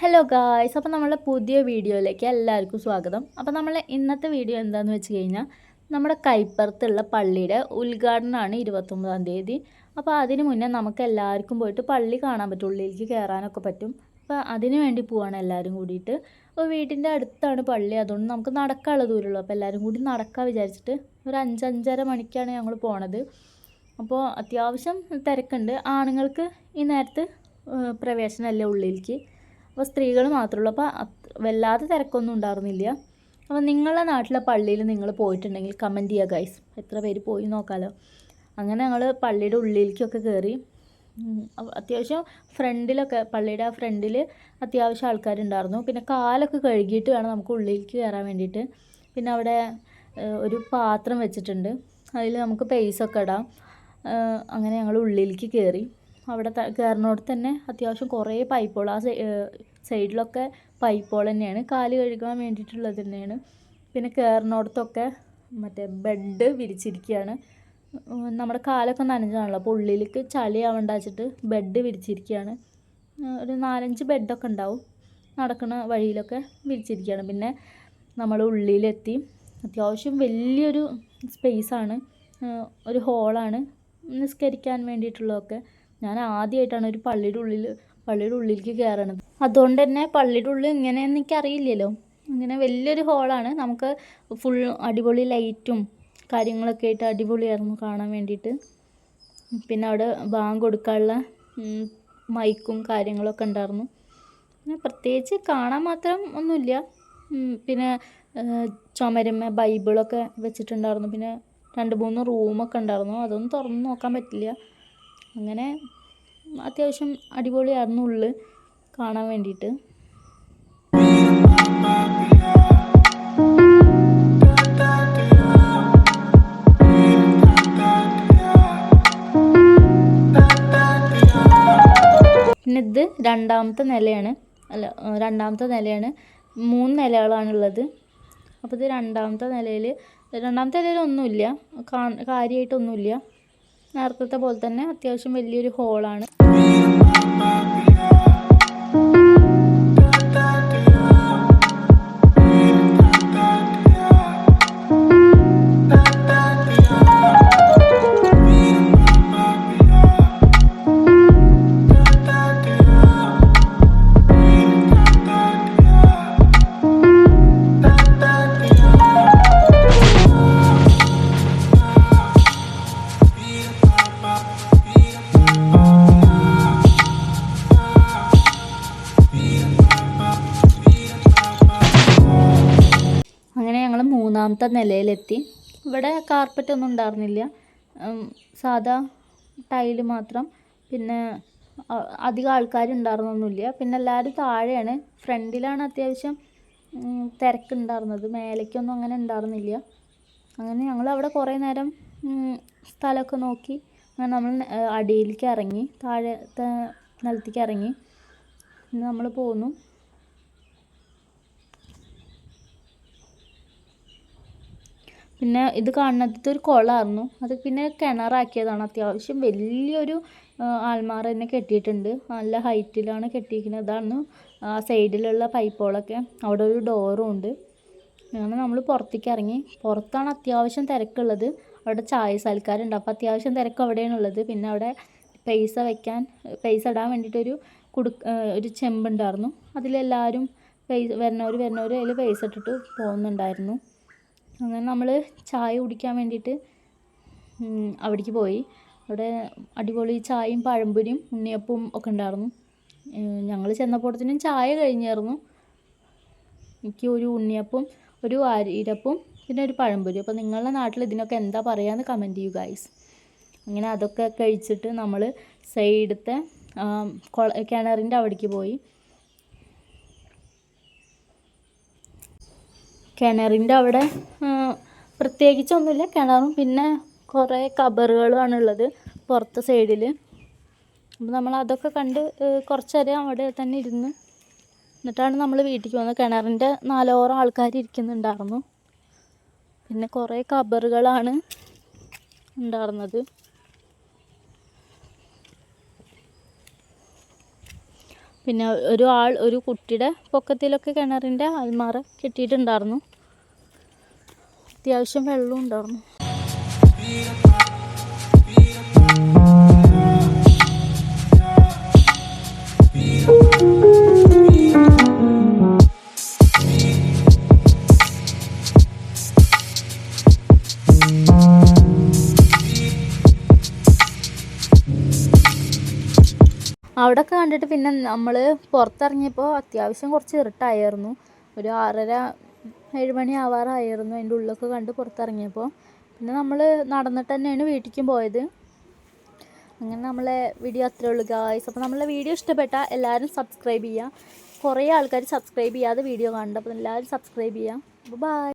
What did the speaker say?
Hello guys അപ്പോൾ നമ്മളെ പുതിയ വീഡിയോയിലേക്ക് എല്ലാവർക്കും സ്വാഗതം. അപ്പോൾ നമ്മൾ ഇന്നത്തെ വീഡിയോ എന്താണെന്ന് വെച്ച് കഴിഞ്ഞാൽ നമ്മുടെ കൈപ്പുറത്തുള്ള പള്ളിയുടെ ഉദ്ഘാടനമാണ് ഇരുപത്തൊമ്പതാം തീയതി. അപ്പോൾ അതിന് മുന്നേ നമുക്ക് എല്ലാവർക്കും പോയിട്ട് പള്ളി കാണാൻ പറ്റും ഉള്ളിലേക്ക് കയറാനൊക്കെ പറ്റും. അപ്പോൾ അതിന് വേണ്ടി പോവാണ് എല്ലാവരും കൂടിയിട്ട്. അപ്പോൾ വീട്ടിന്റെ അടുത്താണ് പള്ളി. അതുകൊണ്ട് നമുക്ക് നടക്കാനുള്ള ദൂരമുള്ളൂ. അപ്പോൾ എല്ലാവരും കൂടി നടക്കാൻ വിചാരിച്ചിട്ട് ഒരു അഞ്ചഞ്ചര മണിക്കാണ് ഞങ്ങൾ പോണത്. അപ്പോൾ അത്യാവശ്യം തിരക്കുണ്ട്. ആണുങ്ങൾക്ക് ഈ നേരത്ത് പ്രവേശനമല്ല ഉള്ളിലേക്ക്. അപ്പോൾ സ്ത്രീകൾ മാത്രമേ ഉള്ളൂ അപ്പോൾ വല്ലാതെ തിരക്കൊന്നും ഉണ്ടായിരുന്നില്ല അപ്പോൾ നിങ്ങളുടെ നാട്ടിലെ പള്ളിയിൽ നിങ്ങൾ പോയിട്ടുണ്ടെങ്കിൽ കമന്റ് ചെയ്യുക ഗൈസ് എത്ര പേര് പോയി നോക്കാലോ. അങ്ങനെ ഞങ്ങൾ പള്ളിയുടെ ഉള്ളിലേക്കൊക്കെ കയറി അത്യാവശ്യം ഫ്രണ്ടിലൊക്കെ പള്ളിയുടെ ആ ഫ്രണ്ടിൽ അത്യാവശ്യം ആൾക്കാരുണ്ടായിരുന്നു പിന്നെ കാലൊക്കെ കഴുകിയിട്ട് വേണം നമുക്ക് ഉള്ളിലേക്ക് കയറാൻ വേണ്ടിയിട്ട്. പിന്നെ അവിടെ ഒരു പാത്രം വെച്ചിട്ടുണ്ട്. അതിൽ നമുക്ക് പേസൊക്കെ ഇടാം. അങ്ങനെ ഞങ്ങൾ ഉള്ളിലേക്ക് കയറി അവിടെ കയറുന്നിടത്ത് തന്നെ അത്യാവശ്യം കുറേ പൈപ്പുകൾ ആ സൈഡിലൊക്കെ പൈപ്പുകൾ തന്നെയാണ്. കാൽ കഴുകാൻ വേണ്ടിയിട്ടുള്ളത് തന്നെയാണ്. പിന്നെ കയറുന്നിടത്തൊക്കെ മറ്റേ ബെഡ് വിരിച്ചിരിക്കുകയാണ് നമ്മുടെ കാലൊക്കെ നനഞ്ഞാണല്ലോ അപ്പോൾ ഉള്ളിലേക്ക് ചളി ആവേണ്ട വെച്ചിട്ട് ബെഡ് വിരിച്ചിരിക്കുകയാണ് ഒരു നാലഞ്ച് ബെഡൊക്കെ ഉണ്ടാവും. നടക്കുന്ന വഴിയിലൊക്കെ വിരിച്ചിരിക്കുകയാണ് പിന്നെ നമ്മൾ ഉള്ളിലെത്തി. അത്യാവശ്യം വലിയൊരു സ്പേസാണ്. ഒരു ഹോളാണ് നിസ്കരിക്കാൻ വേണ്ടിയിട്ടുള്ളതൊക്കെ. ഞാൻ ആദ്യമായിട്ടാണ് ഒരു പള്ളിയുടെ ഉള്ളിൽ പള്ളിയുടെ ഉള്ളിലേക്ക് കയറണത് അതുകൊണ്ട് തന്നെ പള്ളിയുടെ ഉള്ളിൽ ഇങ്ങനെയെന്ന് എനിക്കറിയില്ലല്ലോ. ഇങ്ങനെ വലിയൊരു ഹോളാണ് നമുക്ക് ഫുൾ അടിപൊളി ലൈറ്റും കാര്യങ്ങളൊക്കെ ആയിട്ട് അടിപൊളിയായിരുന്നു കാണാൻ വേണ്ടിയിട്ട്. പിന്നെ അവിടെ ബാങ്ക് കൊടുക്കാനുള്ള മൈക്കും കാര്യങ്ങളൊക്കെ ഉണ്ടായിരുന്നു. പിന്നെ പ്രത്യേകിച്ച് കാണാൻ മാത്രം ഒന്നുമില്ല. പിന്നെ ചുമരമ്മ ബൈബിളൊക്കെ വെച്ചിട്ടുണ്ടായിരുന്നു. പിന്നെ രണ്ട് മൂന്ന് റൂമൊക്കെ ഉണ്ടായിരുന്നു. അതൊന്നും തുറന്ന് നോക്കാൻ പറ്റില്ല. അങ്ങനെ അത്യാവശ്യം അടിപൊളിയായിരുന്നു ഉള്ളിൽ കാണാൻ വേണ്ടിയിട്ട്. പിന്നെ ഇത് രണ്ടാമത്തെ നിലയാണ്. അല്ല രണ്ടാമത്തെ നിലയാണ്. മൂന്ന് നിലകളാണുള്ളത്. അപ്പോൾ ഇത് രണ്ടാമത്തെ നിലയിൽ രണ്ടാമത്തെ നിലയിൽ ഒന്നുമില്ല കാര്യമായിട്ടൊന്നുമില്ല നേരത്തെ പോലെ തന്നെ അത്യാവശ്യം വലിയൊരു ഹോളാണ് മൂന്നാമത്തെ നിലയിലെത്തി. ഇവിടെ കാർപ്പറ്റ് ഒന്നും ഉണ്ടായിരുന്നില്ല. സാധാ ടൈൽ മാത്രം. പിന്നെ അധികം ആൾക്കാരുണ്ടായിരുന്നൊന്നുമില്ല. പിന്നെ എല്ലാവരും താഴെയാണ്. ഫ്രണ്ടിലാണ് അത്യാവശ്യം തിരക്കുണ്ടായിരുന്നത്. മേലേക്കൊന്നും അങ്ങനെ ഉണ്ടായിരുന്നില്ല. അങ്ങനെ ഞങ്ങൾ അവിടെ കുറേ നേരം സ്ഥലമൊക്കെ നോക്കി. അങ്ങനെ നമ്മൾ അടിയിലേക്ക് ഇറങ്ങി. താഴത്തെ നിലത്തേക്ക് ഇറങ്ങി. നമ്മൾ പോന്നു. പിന്നെ ഇത് കാണുന്നത് ഒരു കുളമായിരുന്നു. അത് പിന്നെ കിണറാക്കിയതാണ്. അത്യാവശ്യം വലിയൊരു ആൽമാറ തന്നെ കെട്ടിയിട്ടുണ്ട്. നല്ല ഹൈറ്റിലാണ് കെട്ടിയിരിക്കുന്നത്. ഇതാണ് ആ സൈഡിലുള്ള പൈപ്പുകളൊക്കെ അവിടെ ഒരു ഡോറും ഉണ്ട്. അങ്ങനെ നമ്മൾ പുറത്തേക്ക് ഇറങ്ങി. പുറത്താണ് അത്യാവശ്യം തിരക്കുള്ളത്. അവിടെ ചായ സൽക്കാരുണ്ട് അപ്പോൾ അത്യാവശ്യം തിരക്ക് അവിടെയാണുള്ളത് പിന്നെ അവിടെ പൈസ വയ്ക്കാൻ പൈസ ഇടാൻ വേണ്ടിയിട്ടൊരു കുടു ഒരു ചെമ്പുണ്ടായിരുന്നു. അതിലെല്ലാവരും പൈസ വരുന്നവർ വരുന്നവർ അതിൽ പൈസ ഇട്ടിട്ട് പോകുന്നുണ്ടായിരുന്നു. അങ്ങനെ നമ്മൾ ചായ കുടിക്കാൻ വേണ്ടിയിട്ട് അവിടേക്ക് പോയി. അവിടെ അടിപൊളി ചായയും പഴംപൊരിയും ഉണ്ണിയപ്പവും ഒക്കെ ഉണ്ടായിരുന്നു. ഞങ്ങൾ ചെന്നപ്പോഴത്തേനും ചായ കഴിഞ്ഞായിരുന്നു. എനിക്ക് ഒരു ഉണ്ണിയപ്പം ഒരു അരിരപ്പും പിന്നെ ഒരു പഴംപൊരി അപ്പോൾ നിങ്ങളുടെ നാട്ടിൽ ഇതിനൊക്കെ എന്താ പറയാന്ന് കമന്റ് ചെയ്യൂ ഗൈസ് അങ്ങനെ അതൊക്കെ കഴിച്ചിട്ട് നമ്മൾ സൈഡത്തെ കിണറിന്റെ അവിടേക്ക് പോയി. കിണറിന്റെ അവിടെ പ്രത്യേകിച്ചൊന്നുമില്ല. കിണറും പിന്നെ കുറേ കബറുകളുമാണ് ഉള്ളത് പുറത്തെ സൈഡിൽ അപ്പോൾ നമ്മൾ അതൊക്കെ കണ്ട് കുറച്ച് നേരം അവിടെ തന്നെ ഇരുന്ന് എന്നിട്ടാണ് നമ്മൾ വീട്ടിലേക്ക് വന്നത് കിണറിന്റെ നാലോറം ആൾക്കാർ ഇരിക്കുന്നുണ്ടായിരുന്നു. പിന്നെ കുറേ കബറുകളാണ് ഉണ്ടായിരുന്നത്. പിന്നെ ഒരു ആൾ ഒരു കുട്ടിയുടെ പൊക്കത്തിലൊക്കെ കിണറിന്റെ അൽമാറ കെട്ടിയിട്ടുണ്ടായിരുന്നു. അത്യാവശ്യം വെള്ളം ഉണ്ടായിരുന്നു. അവിടെ കണ്ടിട്ട് പിന്നെ നമ്മൾ പുറത്തിറങ്ങിയപ്പോൾ അത്യാവശ്യം കുറച്ച് ഇരുട്ടായിരുന്നു. ഒരു ആറര ഏഴ് മണി ആവാറായിരുന്നു അതിന്റെ ഉള്ളൊക്കെ കണ്ട് പുറത്തിറങ്ങിയപ്പോൾ പിന്നെ നമ്മൾ നടന്നിട്ട് തന്നെയാണ് വീട്ടിലേക്കും പോയത്. അങ്ങനെ നമ്മളെ വീഡിയോ അത്രേ ഉള്ളൂ ഗായ്സ് അപ്പോൾ നമ്മളെ വീഡിയോ ഇഷ്ടപ്പെട്ടാൽ എല്ലാവരും സബ്സ്ക്രൈബ് ചെയ്യുക കുറേ ആൾക്കാർ സബ്സ്ക്രൈബ് ചെയ്യാതെ വീഡിയോ കാണുന്നുണ്ട് അപ്പോൾ എല്ലാവരും സബ്സ്ക്രൈബ് ചെയ്യുക അപ്പോൾ ബൈ